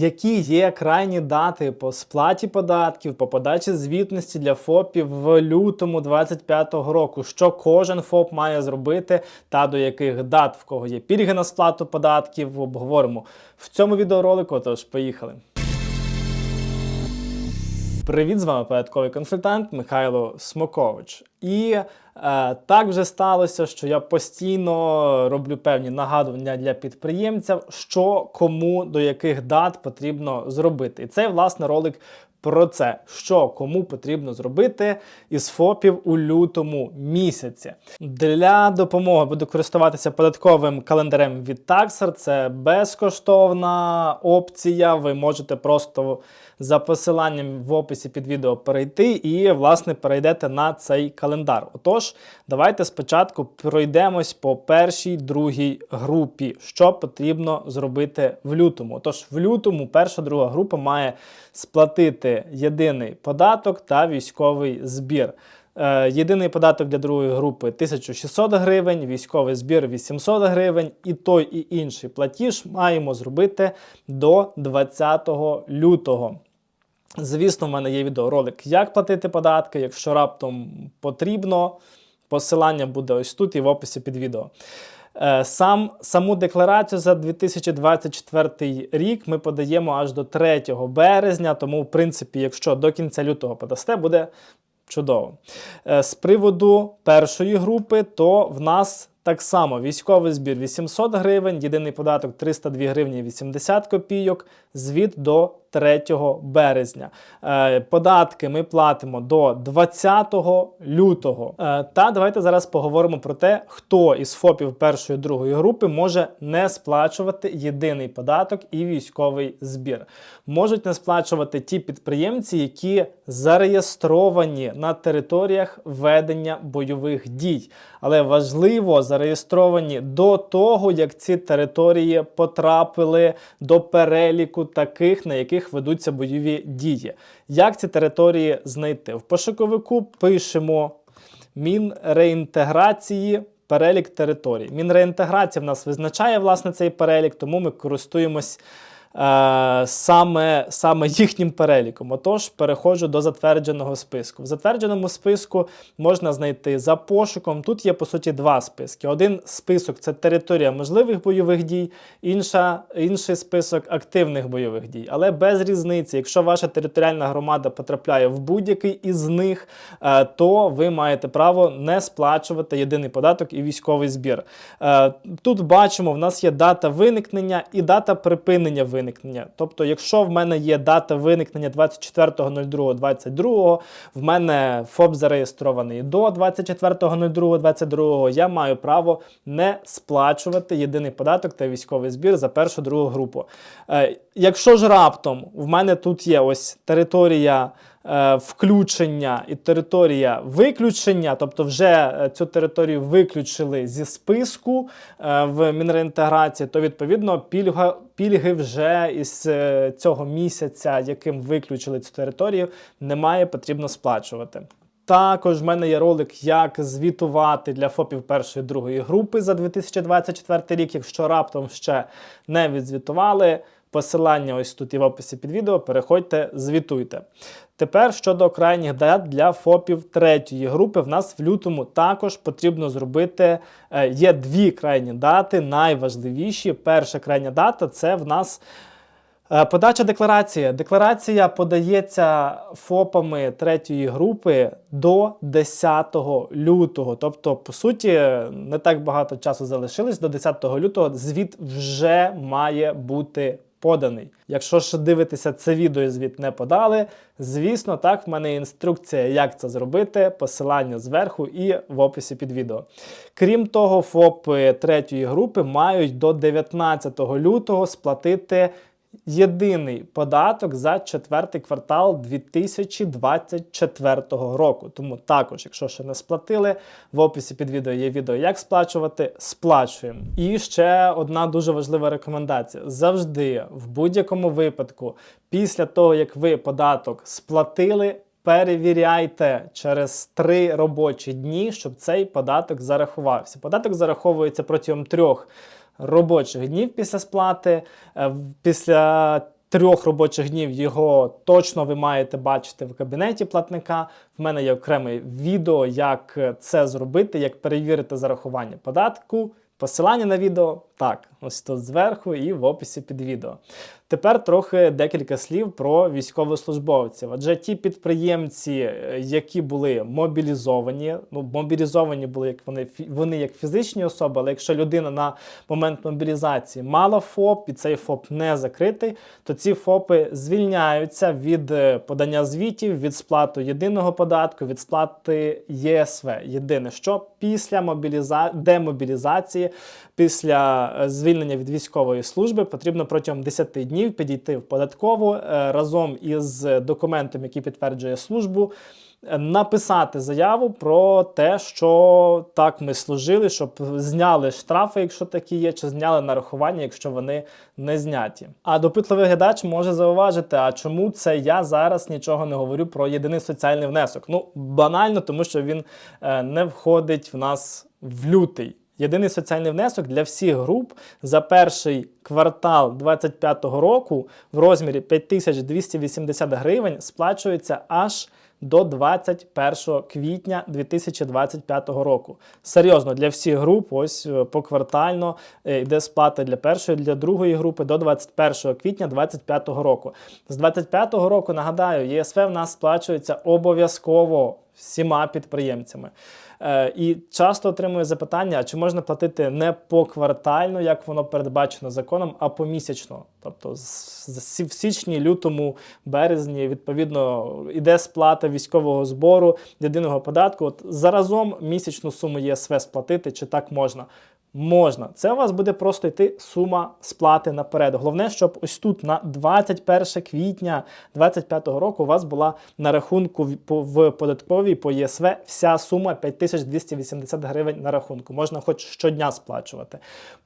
Які є крайні дати по сплаті податків, по подачі звітності для ФОПів в лютому 2025 року? Що кожен ФОП має зробити та до яких дат, в кого є пільги на сплату податків, обговоримо в цьому відеоролику. Тож поїхали. Привіт, з вами порядковий консультант Михайло Смокович. І е, так вже сталося, що я постійно роблю певні нагадування для підприємців, що кому до яких дат потрібно зробити. І цей власне ролик про це, що кому потрібно зробити із ФОПів у лютому місяці. Для допомоги буду користуватися податковим календарем від Taxer. Це безкоштовна опція. Ви можете просто за посиланням в описі під відео перейти і, власне, перейдете на цей календар. Отож, давайте спочатку пройдемось по першій, другій групі, що потрібно зробити в лютому. Отож, в лютому перша, друга група має сплатити єдиний податок та військовий збір. Е, Єдиний податок для другої групи 1600 гривень, військовий збір 800 гривень, і той і інший платіж маємо зробити до 20 лютого. Звісно, в мене є відеоролик, як платити податки, якщо раптом потрібно. Посилання буде ось тут і в описі під відео. Е, Сам, саму декларацію за 2024 рік ми подаємо аж до 3 березня, тому, в принципі, якщо до кінця лютого подасте, буде чудово. Е, З приводу першої групи, то в нас так само військовий збір 800 гривень, єдиний податок 302 гривні 80 копійок, звіт до 3 березня. Е, Податки ми платимо до 20 лютого. Е, Та давайте зараз поговоримо про те, хто із ФОПів першої другої групи може не сплачувати єдиний податок і військовий збір. Можуть не сплачувати ті підприємці, які зареєстровані на територіях ведення бойових дій. Але важливо зареєстровані до того, як ці території потрапили до переліку таких, на яких ведуться бойові дії. Як ці території знайти? В пошуковику пишемо Мінреінтеграції. Перелік територій. Мінреінтеграція в нас визначає власне цей перелік, тому ми користуємось саме, саме їхнім переліком. Отож, переходжу до затвердженого списку. В затвердженому списку можна знайти за пошуком. Тут є по суті два списки. Один список це територія можливих бойових дій, інша, інший список активних бойових дій. Але без різниці, якщо ваша територіальна громада потрапляє в будь-який із них, е, то ви маєте право не сплачувати єдиний податок і військовий збір. Е, Тут бачимо, в нас є дата виникнення і дата припинення виникнення. Тобто, якщо в мене є дата виникнення 24.02.22, в мене ФОП зареєстрований до 24.02.22, я маю право не сплачувати єдиний податок та військовий збір за першу другу групу. Е, Якщо ж раптом в мене тут є ось територія включення і територія виключення, тобто вже е, цю територію виключили зі списку е, в Мінреінтеграції, то відповідно пільга, пільги вже із е, цього місяця, яким виключили цю територію, немає потрібно сплачувати. Також в мене є ролик, як звітувати для ФОПів першої другої групи за 2024 рік. Якщо раптом ще не відзвітували, посилання ось тут і в описі під відео. Переходьте, звітуйте. Тепер щодо крайніх дат для ФОПів третьої групи, в нас в лютому також потрібно зробити. е, Є дві крайні дати, найважливіші. Перша крайня дата це в нас. Е, Подача декларації. Декларація подається ФОПами третьої групи до 10 лютого. Тобто, по суті, не так багато часу залишилось. До 10 лютого звіт вже має бути поданий. Якщо ж дивитеся це відео звіт не подали, звісно, так в мене інструкція, як це зробити, посилання зверху і в описі під відео. Крім того, ФОПи третьої групи мають до 19 лютого сплатити єдиний податок за четвертий квартал 2024 року. Тому також, якщо ще не сплатили, в описі під відео є відео, як сплачувати, сплачуємо. І ще одна дуже важлива рекомендація: завжди, в будь-якому випадку, після того як ви податок сплатили. Перевіряйте через три робочі дні, щоб цей податок зарахувався. Податок зараховується протягом трьох робочих днів після сплати. Е, Після трьох робочих днів його точно ви маєте бачити в кабінеті платника. В мене є окреме відео, як це зробити, як перевірити зарахування податку. Посилання на відео так, ось тут зверху і в описі під відео. Тепер трохи декілька слів про військовослужбовців. Адже ті підприємці, е, які були мобілізовані, ну мобілізовані були як вони вони як фізичні особи, але якщо людина на момент мобілізації мала ФОП і цей ФОП не закритий, то ці ФОПи звільняються від е, подання звітів, від сплати єдиного податку, від сплати ЄСВ. Єдине, що після мобіліза... демобілізації, після е, звільнення від військової служби, потрібно протягом 10 днів підійти в податкову е, разом із документом, який підтверджує службу. е, Написати заяву про те, що так ми служили, щоб зняли штрафи, якщо такі є, чи зняли нарахування, якщо вони не зняті. А допитливий глядач може зауважити, а чому це я зараз нічого не говорю про єдиний соціальний внесок? Ну банально, тому що він не входить в нас в лютий. Єдиний соціальний внесок для всіх груп за перший квартал 2025 року в розмірі 5280 гривень сплачується аж до 21 квітня 2025 року. Серйозно, для всіх груп, ось е, поквартально е, йде сплата для першої, для другої групи до 21 квітня 2025 року. З 2025 року, нагадаю, ЄСВ в нас сплачується обов'язково всіма підприємцями. Е, і часто отримую запитання, чи можна платити не поквартально, як воно передбачено законом, а помісячно. Тобто в січні, лютому, березні, відповідно, іде сплата військового збору, єдиного податку. От заразом місячну суму ЄСВ сплатити, чи так можна? Можна. Це у вас буде просто йти сума сплати наперед. Головне, щоб ось тут на 21 квітня 2025 року у вас була на рахунку в- податковій по ЄСВ вся сума 5280 гривень на рахунку. Можна хоч щодня сплачувати.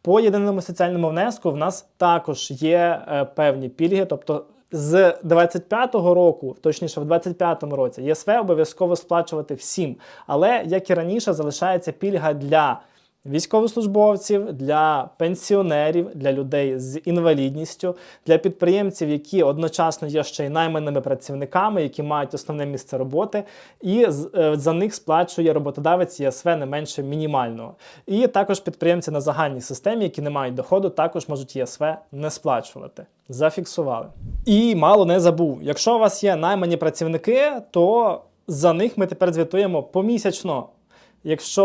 По єдиному соціальному внеску в нас також є е, певні пільги, тобто. З 25-го року, точніше, в 25-му році, ЄСВ обов'язково сплачувати всім. Але як і раніше, залишається пільга для військовослужбовців, для пенсіонерів, для людей з інвалідністю, для підприємців, які одночасно є ще й найманими працівниками, які мають основне місце роботи, і е, за них сплачує роботодавець ЄСВ не менше мінімального. І також підприємці на загальній системі, які не мають доходу, також можуть ЄСВ не сплачувати. Зафіксували. І мало не забув. Якщо у вас є наймані працівники, то за них ми тепер звітуємо помісячно. Якщо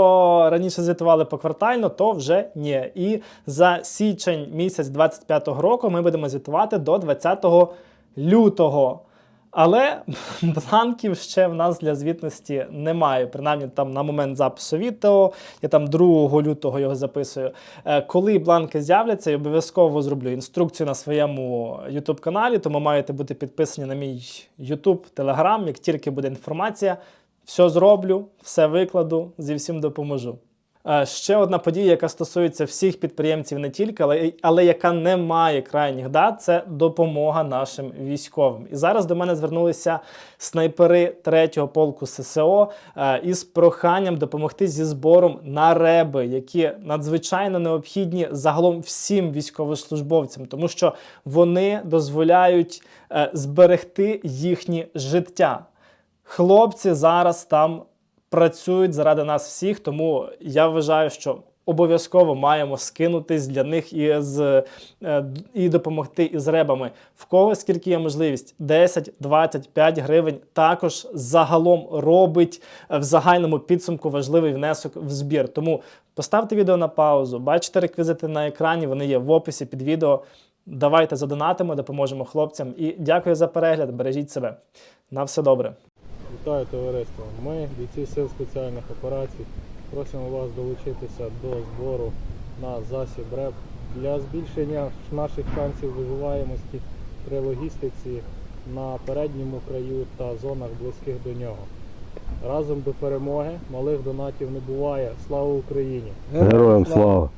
раніше звітували поквартально, то вже ні. І за січень місяць 25-го року ми будемо звітувати до 20 лютого. Але бланків ще в нас для звітності немає. Принаймні там на момент запису відео, я там 2 лютого його записую. Е, Коли бланки з'являться, я обов'язково зроблю інструкцію на своєму YouTube каналі, тому маєте бути підписані на мій YouTube, Telegram. Як тільки буде інформація, все зроблю, все викладу, зі всім допоможу. Ще одна подія, яка стосується всіх підприємців не тільки, але, але яка не має крайніх дат, це допомога нашим військовим. І зараз до мене звернулися снайпери 3-го полку ССО е, із проханням допомогти зі збором на реби, які надзвичайно необхідні загалом всім військовослужбовцям, тому що вони дозволяють е, зберегти їхнє життя. Хлопці зараз там працюють заради нас всіх, тому я вважаю, що обов'язково маємо скинутись для них і, з, е, і допомогти із ребами. В кого скільки є можливість? 10, 25 гривень також загалом робить е, в загальному підсумку важливий внесок в збір. Тому поставте відео на паузу, бачите реквізити на екрані, вони є в описі під відео. Давайте задонатимо, допоможемо хлопцям. І дякую за перегляд. Бережіть себе. На все добре. Вітаю товариство. Ми, бійці сил спеціальних операцій, просимо вас долучитися до збору на засіб РЕП для збільшення наших шансів виживаємості при логістиці на передньому краю та зонах близьких до нього. Разом до перемоги малих донатів не буває. Слава Україні! Героям слава!